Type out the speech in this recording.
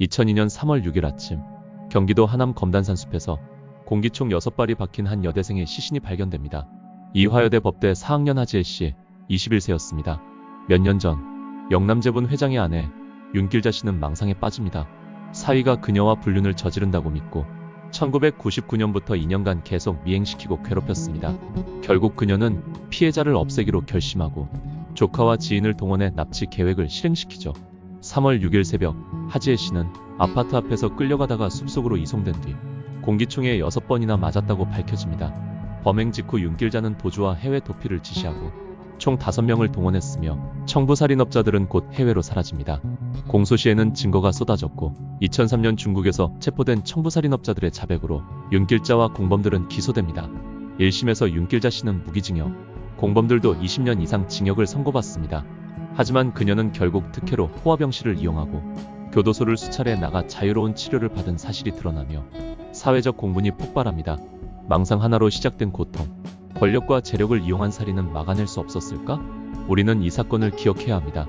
2002년 3월 6일 아침 경기도 하남 검단산 숲에서 공기총 6발이 박힌 한 여대생의 시신이 발견됩니다. 이화여대 법대 4학년 하지혜 씨 21세였습니다. 몇 년 전 영남제분 회장의 아내 윤길자 씨는 망상에 빠집니다. 사위가 그녀와 불륜을 저지른다고 믿고 1999년부터 2년간 계속 미행시키고 괴롭혔습니다. 결국 그녀는 피해자를 없애기로 결심하고 조카와 지인을 동원해 납치 계획을 실행시키죠. 3월 6일 새벽 하지혜 씨는 아파트 앞에서 끌려가다가 숲속으로 이송된 뒤 공기총에 6번이나 맞았다고 밝혀집니다. 범행 직후 윤길자는 도주와 해외 도피를 지시하고 총 5명을 동원했으며 청부살인업자들은 곧 해외로 사라집니다. 공소시에는 증거가 쏟아졌고 2003년 중국에서 체포된 청부살인업자들의 자백으로 윤길자와 공범들은 기소됩니다. 1심에서 윤길자 씨는 무기징역, 공범들도 20년 이상 징역을 선고받습니다. 하지만 그녀는 결국 특혜로 호화병 씨를 이용하고 교도소를 수차례 나가 자유로운 치료를 받은 사실이 드러나며 사회적 공분이 폭발합니다. 망상 하나로 시작된 고통, 권력과 재력을 이용한 살인은 막아낼 수 없었을까? 우리는 이 사건을 기억해야 합니다.